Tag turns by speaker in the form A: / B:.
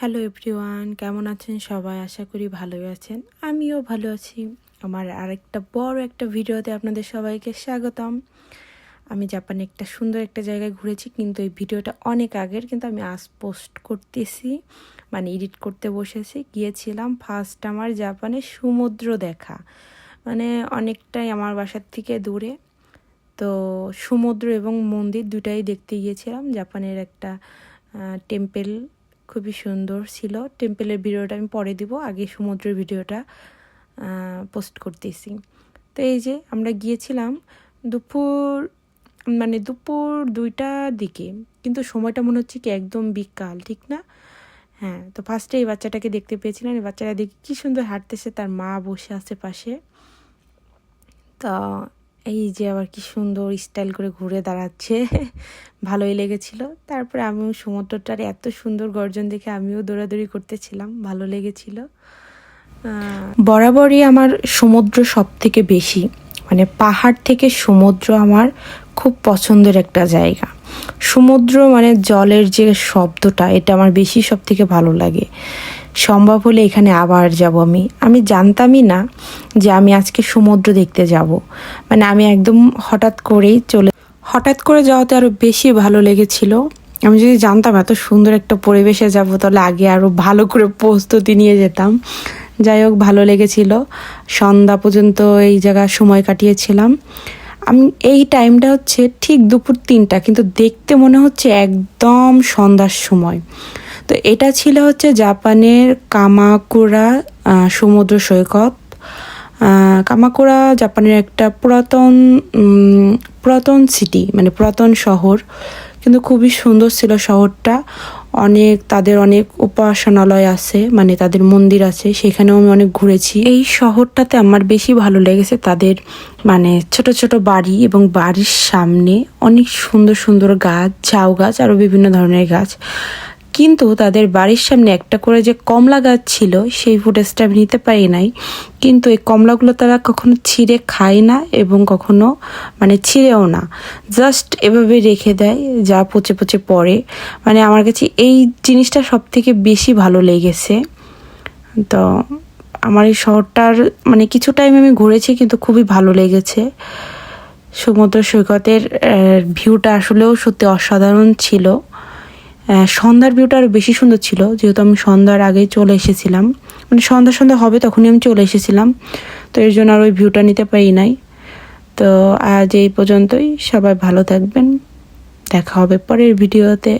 A: Hello everyone কেমন আছেন সবাই? আশা করি ভালোই আছেন। আমিও ভালো আছি। আমার আরেকটা বড় একটা ভিডিওতে আপনাদের সবাইকে স্বাগতম। আমি জাপানে একটা সুন্দর একটা জায়গায় ঘুরেছি, কিন্তু এই ভিডিওটা অনেক আগের, কিন্তু আমি আজ পোস্ট করতেছি মানে এডিট করতে বসেছি। গিয়েছিলাম ফার্স্ট আমার জাপানে সমুদ্র দেখা। মানে অনেকটাই আমার বাসার থেকে দূরে। তো সমুদ্র এবং মন্দির দুটাই দেখতে গিয়েছিলাম। জাপানের একটা টেম্পেল খুবই সুন্দর ছিল। টেম্পেলের ভিডিওটা আমি পরে দিব, আগে সমুদ্রের ভিডিওটা পোস্ট করতেছি। তো এই যে আমরা গিয়েছিলাম দুপুর মানে দুপুর দুইটার দিকে, কিন্তু সময়টা মনে হচ্ছে কি একদম বিকাল, ঠিক না? হ্যাঁ তো ফার্স্টে এই বাচ্চাটাকে দেখতে পেয়েছিলাম, এই বাচ্চাটা দেখে কী সুন্দর হাঁটতেছে, তার মা বসে আছে পাশে। তা এই যে আবার কি সুন্দর স্টাইল করে ঘুরে দাঁড়াচ্ছে। ভালোই লেগেছিল। তারপরে আমি সমুদ্রটার এত সুন্দর গর্জন দেখে আমিও দৌড়াদৌড়ি করতেছিলাম। ভালো লেগেছিল। বরাবরই আমার সমুদ্র সব থেকে বেশি। মানে পাহাড় থেকে সমুদ্র আমার খুব পছন্দের একটা জায়গা। সমুদ্র মানে জলের যে শব্দটা, এটা আমার বেশি সব থেকে ভালো লাগে। সম্ভব হলে এখানে আবার যাব আমি। আমি জানতামই না যে আমি আজকে সমুদ্র দেখতে যাব। মানে আমি একদম হঠাৎ করেই চলে হঠাৎ করে যাওয়াতে আরও বেশি ভালো লেগেছিল। আমি যদি জানতাম এত সুন্দর একটা পরিবেশে যাব, তাহলে আগে আরও ভালো করে প্রস্তুতি নিয়ে যেতাম। যাই হোক, ভালো লেগেছিল। সন্ধ্যা পর্যন্ত এই জায়গায় সময় কাটিয়েছিলাম। আমি এই টাইমটা হচ্ছে ঠিক দুপুর তিনটা, কিন্তু দেখতে মনে হচ্ছে একদম সন্ধ্যার সময়। তো এটা ছিল হচ্ছে জাপানের কামাকুরা সমুদ্র সৈকত। কামাকুরা জাপানের একটা পুরাতন পুরাতন সিটি মানে পুরাতন শহর। কিন্তু খুবই সুন্দর ছিল শহরটা। অনেক, তাদের অনেক উপাসনালয় আছে মানে তাদের মন্দির আছে, সেখানেও আমি অনেক ঘুরেছি। এই শহরটাতে আমার বেশি ভালো লেগেছে তাদের মানে ছোট ছোট বাড়ি এবং বাড়ির সামনে অনেক সুন্দর সুন্দর গাছ, ঝাউ গাছ আরও বিভিন্ন ধরনের গাছ। কিন্তু তাদের বাড়ির সামনে একটা করে যে কমলা গাছ ছিল, সেই ফুটেজটা আমি নিতে পারি নাই। কিন্তু এই কমলাগুলো তারা কখনো ছিঁড়ে খায় না এবং কখনো মানে ছিঁড়েও না। জাস্ট এভাবে রেখে দেয়, যা পচে পচে পড়ে। মানে আমার কাছে এই জিনিসটা সব থেকে বেশি ভালো লেগেছে। তো আমার এই শহরটার মানে কিছু টাইম আমি ঘুরেছি কিন্তু খুবই ভালো লেগেছে। সমুদ্র সৈকতের ভিউটা আসলেও সত্যি অসাধারণ ছিল। সন্ধ্যার ভিউটা আরও বেশি সুন্দর ছিল। যেহেতু আমি সন্ধ্যার আগে চলে এসেছিলাম। মানে সন্ধ্যা সন্ধ্যা হবে তখনই আমি চলে এসেছিলাম। তো এর জন্য আর ওই ভিউটা নিতে পারি নাই। তো আজ এই পর্যন্তই। সবাই ভালো থাকবেন। দেখা হবে পরের ভিডিওতে